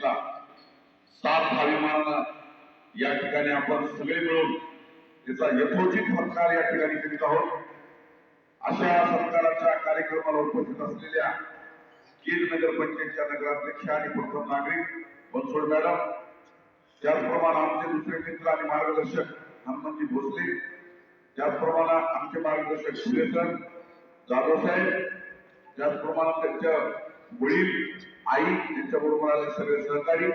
मीटिंगला साथ अभिमानानं या ठिकाणी आपण सगळे मिळून त्याचा यथोचित सत्कार या ठिकाणी करीत आहोत. अशा सत्काराच्या कार्यक्रमाला उपस्थित असलेल्या केज नगर पंचायतच्या नगराध्यक्ष आणि प्रथम नागरिक बनसोड मॅडम त्याचप्रमाणे आमचे दुसरे मित्र आणि मार्गदर्शक हनुमंतजी भोसले त्याचप्रमाणे आमचे मार्गदर्शक फुले जाधव साहेब त्याचप्रमाणे त्यांच्या वडील आई त्यांच्याबरोबर आले सगळे सहकारी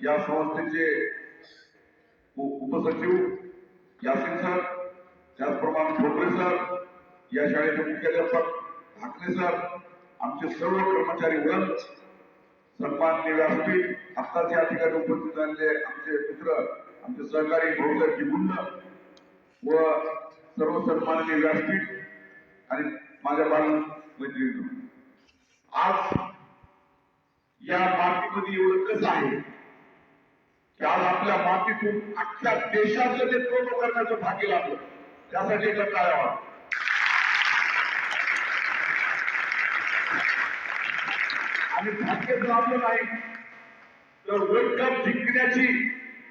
या संस्थेचे उपसचिव यासिन सर त्याचप्रमाणे ठोकरे सर या शाळेचे मुख्याध्यापक ढाकणे सर आमचे सर्व कर्मचारी वर्ग सन्माननीय व्यासपीठ आत्ताच या ठिकाणी उपस्थित झालेले आमचे मित्र आमचे सहकारी भाऊसाहेब जिगुंड व सर्व सन्माननीय व्यासपीठ आणि माझ्या बाल मैत्रिणी आज या मातीमध्ये एवढं कसं आहे की आज आपल्या मातीतून अख्ख्या देशाचं नेतृत्व करण्याचं भाग्य लागलं. त्यासाठी एकदा काय व्हावं आणि भाग्य जर आपलं नाही तर वर्ल्ड कप जिंकण्याची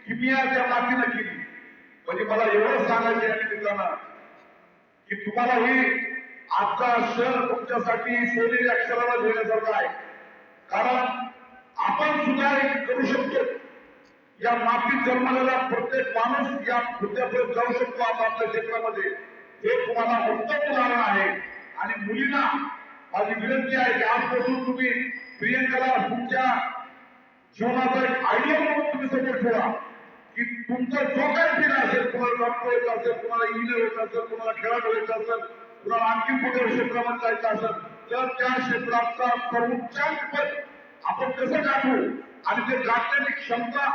किमिया त्या मातीनं केली. म्हणजे मला एवढं सांगायचं या निमित्तानं की तुम्हाला ही आजचा क्षण तुमच्यासाठी सोनेरी अक्षराला घेण्यासारखा आहे. कारण आपण सुद्धा एक करू शकतो. या मातीत जन्मलेला प्रत्येक माणूस या मुद्द्यापर्यंत जाऊ शकतो आपापल्या क्षेत्रामध्ये. हे तुम्हाला उत्तम उदाहरण आहे. आणि मुलींना माझी विनंती आहे की आजपासून तुम्ही प्रियंकाला तुमच्या जीवनाचा एक आयडिया म्हणून तुम्ही समोर ठेवा. की तुमचा जो काय फिल्ड असेल तुम्हाला डॉक्टर व्हायचं असेल तुम्हाला इंजिनियर व्हायचं असेल तुम्हाला खेळाडू व्हायचं असेल तुम्हाला आणखी कुठे क्षेत्रामध्ये जायचं असेल तर त्या क्षेत्राचा सर्वोच्चांक पद आपण कसं गाठू? आणि ते गाठण्याची क्षमता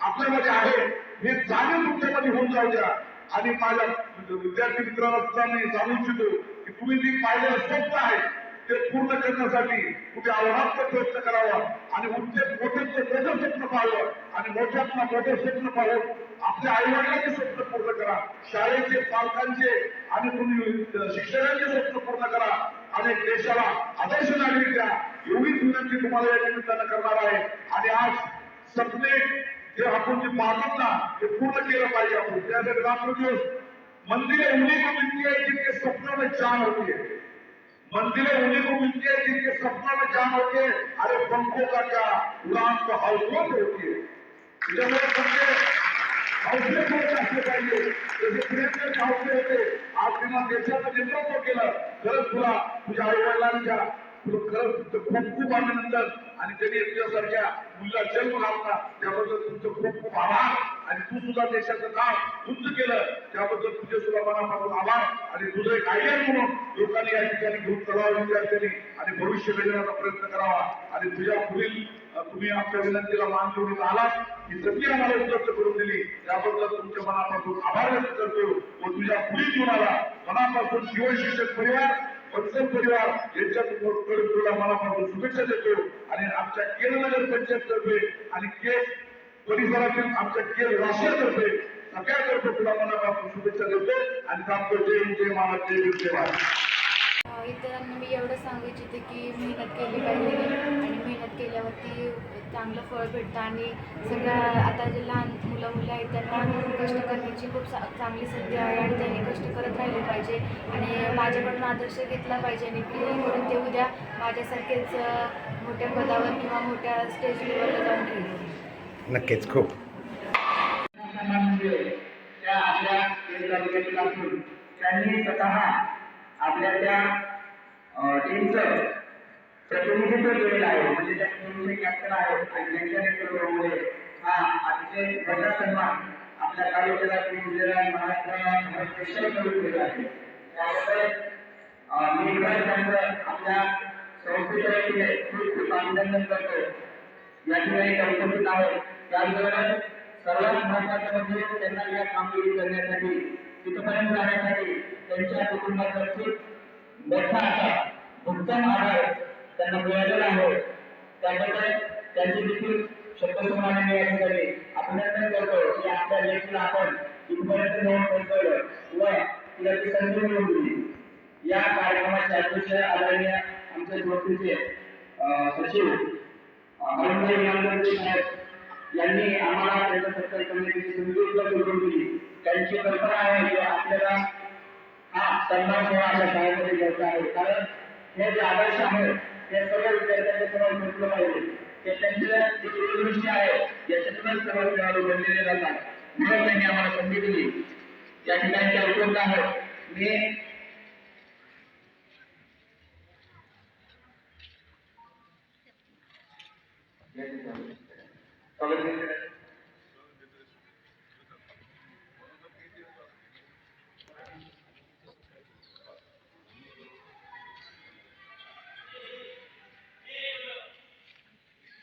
आपल्यामध्ये आहे हे जाणीव तुमच्यामध्ये होऊन जाऊ द्या. आणि माझ्या विद्यार्थी मित्रांना सुद्धा मी सांगू इच्छितो की तुम्ही जी पाहिलं स्वप्न आहे ते पूर्ण करण्यासाठी कुठे आव्हानात्मक प्रयत्न करावा आणि उच्च मोठे मोठं स्वप्न पाहावं आणि मोठ्यांना मोठं स्वप्न पाहून आपल्या आईवडिलांचे स्वप्न पूर्ण करा. शाळेचे पालकांचे आणि तुम्ही शिक्षकांचे स्वप्न पूर्ण करा. आणि देशाला आदर्श नागरिक द्या. एवढीच विनंती तुम्हाला या निमित्तानं करणार आहे. आणि आज सपने जे आपण जे पाहतो ना ते पूर्ण केलं पाहिजे आपण. त्यासाठी रात्र दिवस मंदिर को मिलती आहे जिनके सपनों में जान होती मंजिलें उन्हीं को मिलती है जिनके सपनों में जान होती. है अरे पंखों का क्या? उड़ान तो हौसलों से होती है. जब त्याच्यामुळे तुमचे हौसले खूप असले पाहिजे जसे प्रियंकर हौसले होते आज त्यांना देशाचं नेतृत्व केलं खरंच तुला तुझ्या आई खरंच तुमचं खूप खूप अभिनंदन. आणि त्यांनी तुझ्यासारख्या मुलीला जन्म त्याबद्दल तुमचं खूप खूप आभार. आणि तू सुद्धा देशाचं नाव उंच केलं. त्याबद्दल तुझे सुद्धा मनापासून आभार. आणि तुझं एक आयडिया म्हणून लोकांनी या ठिकाणी घेऊन करावं विद्यार्थ्यांनी आणि भविष्य घडवण्याचा प्रयत्न करावा. आणि तुझ्या पुढील तुम्ही आमच्या विनंतीला मान देऊन आलात. ही संधी आम्हाला उपलब्ध करून दिली. त्याबद्दल तुमच्या मनापासून आभार व्यक्त करतो व तुझ्या पुढील जीवनाला मनापासून जीवन शिक्षक परिवार वत्सल परिवार यांच्याकडे तुला मनापासून शुभेच्छा देतो. आणि आमच्या केल केरनगर पंचायततर्फे आणि केस परिसरातील आमच्या केल राष्ट्रातर्फे सगळ्यातर्फे तुला मनापासून शुभेच्छा देतो. आणि सांगतो जय जय महाराज जय जय महाराज इतरांना मी एवढं सांगू इच्छिते की मेहनत केली पाहिजे आणि मेहनत केल्यावरती चांगलं फळ भेटतं आणि सगळ्या आता जे लहान मुलं मुलं आहेत त्यांना कष्ट करण्याची खूप चा चांगली संधी आहे आणि त्यांनी कष्ट करत राहिले पाहिजे. आणि माझ्याकडून आदर्श घेतला पाहिजे आणि पिढीकडून ते उद्या माझ्यासारखेच मोठ्या पदावर किंवा मोठ्या स्टेज लेवलला जाऊन ठेवतील नक्कीच खूप. त्यांनी स्वतः आपल्या त्या टीमचं प्रतिनिधित्व केलेलं आहे. म्हणजे त्या टीमचे कॅप्टन आहेत आणि त्यांच्या नेतृत्वामुळे हा अतिशय मोठा सन्मान आपल्या तालुक्याला दिलेला आहे. महाराष्ट्राला भारत देशाला दिलेला आहे. त्याबद्दल मी खरंच त्यांचं आपल्या संस्थेच्या वतीने खूप खूप अभिनंदन करतो. या ठिकाणी उपस्थित सर्वात महत्वाचं म्हणजे त्यांना या कामगिरी करण्यासाठी तिथपर्यंत जाण्यासाठी त्यांच्या कुटुंबाचा खूप मोठा असा उत्तम आधार त्यांना मिळालेला आहे. त्याबद्दल त्यांचे देखील शब्दसमाने मी या ठिकाणी अभिनंदन करतो. की आपल्या लेखीला आपण इथपर्यंत नेऊन पोहोचवलं. व तिला ती संधी मिळवून दिली. या कार्यक्रमाचे अध्यक्ष आदरणीय आमच्या संस्थेचे सचिव अरुणभाई साहेब यांनी आम्हाला त्यांच्या सरकार कमिटीची संधी उपलब्ध करून दिली. त्यांची कल्पना आहे की आपल्याला हा सन्मान सोहळा आपल्या शाळेमध्ये घ्यायचा आहे. कारण हे जे आदर्श आहेत ते सर्व विद्यार्थ्यांच्या समोर पोचलं पाहिजे ते त्यांच्या जी दूरदृष्टी आहे याच्यातूनच सर्व खेळाडू बनलेले जातात. म्हणून त्यांनी आम्हाला संधी दिली. या ठिकाणी उपलब्ध आहेत मी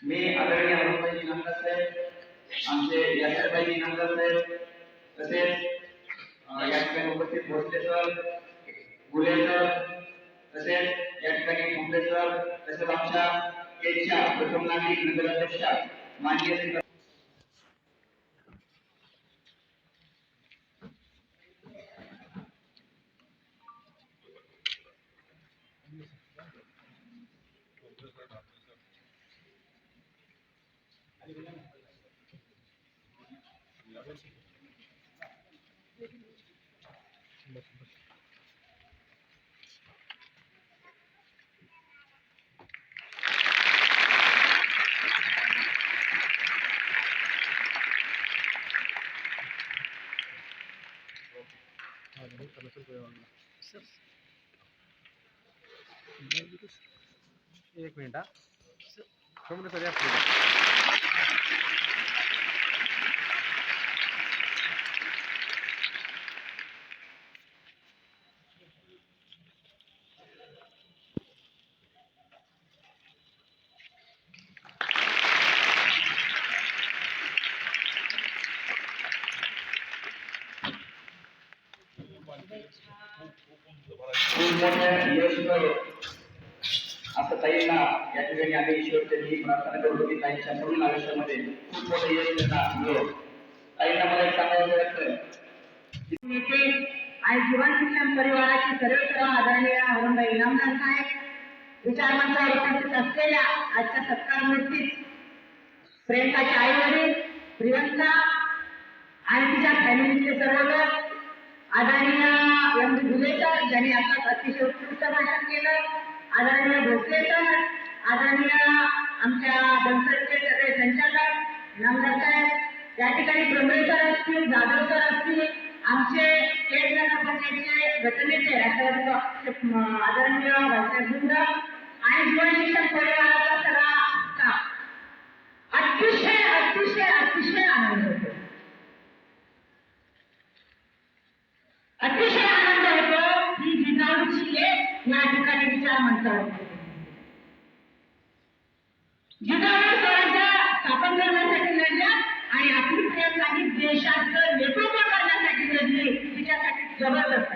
मी आदरणीय अरुणभाई इनामदार साहेब आमचे यासरभाई इनामदार साहेब तसेच या ठिकाणी उपस्थित भोसले सर गुले सर तसेच या ठिकाणी मुंबई सर तसेच आमच्या प्रथम नागरिक नगराध्यक्षा माननीय एक मिनिट हा समोर सर या पुढे. खूप मोठं यश मिळो असं ताईंना या ठिकाणी आम्ही ईश्वरचरणी प्रार्थना करतो की ताईंच्या पूर्ण आयुष्यामध्ये खूप मोठं यश त्यांना मिळो हो. ताईंना मला एक सांगायचं वाटतं. आणि जीवन शिक्षण परिवाराची सर्व सर्व आदरणीय अरुणबाई इनामदार साहेब विचारमंचावर उपस्थित असलेल्या आजच्या सत्कार मूर्तीत प्रियंकाचे आई वडील प्रियंका आणि तिच्या फॅमिलीचे सर्व लोक आदरणीय एम डी भुलेकर ज्यांनी आता अतिशय उत्कृष्ट भाषण केलं. आदरणीय भोसले सर आदरणीय आमच्या बनसरचे सगळे संचालक नामदार साहेब या ठिकाणी डोंगरे सर असतील जाधव सर असतील आमचे केंद्र नगरपंचायतचे घटनेचे राष्ट्रवादी आदरणीय भाऊसाहेब गुंड आणि जीवन शिक्षण परिवाराचा सगळा स्टाफ अतिशय अतिशय अतिशय आनंद होतो. अतिशय म्हणतात. जिजाऊ स्वराज्य स्थापन करण्यासाठी लढल्या आणि आपली प्रयत्नांनी देशाचं नेतृत्व करण्यासाठी लढली तिच्यासाठी जबरदस्त.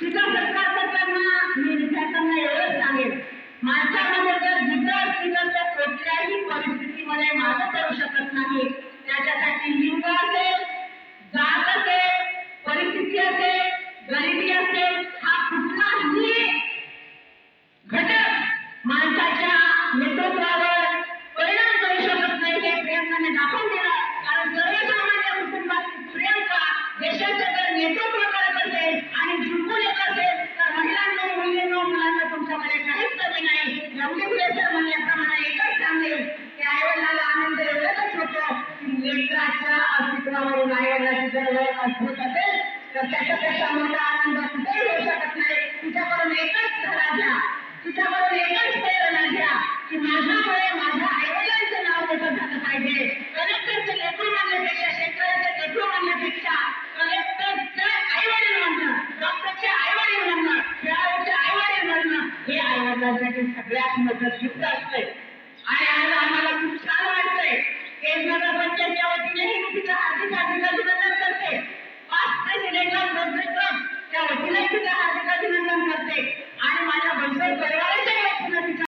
तिचा सत्कार करताना मी विद्यार्थ्यांना एवढंच सांगेन. माणसामध्ये जर जिद्द असली तर कुठल्याही परिस्थितीमध्ये मागं दाखवून दिलं कारण सर्वसामान्य कुटुंबातील जर नेतृत्व करत असेल आणि येत असेल तर मुलांना तुमच्यामध्ये काहीच कमी नाही पुरेसर म्हणल्याप्रमाणे एकच सांगेल की आईवडिलाला आनंद एवढंच होतो की लेकराच्या अस्तित्वावरून आईवडिलाची जर ओळख अद्भुत असेल तर त्याच्यापेक्षा मोठा आनंद कुठेही होऊ शकत नाही तिच्याकडून एकच धडा घ्या तिच्याकडून एकच करण्यासाठी सगळ्यात मोठं गिफ्ट असतंय आणि आज आम्हाला खूप छान वाटतंय. केंद्र नगरपंचायतच्या वतीने मी तिचं हार्दिक अभिनंदन करते. पाच प्रेसिडेंटला प्रोजेक्ट त्या वतीने तिचं हार्दिक अभिनंदन करते. आणि माझ्या बनसर परिवार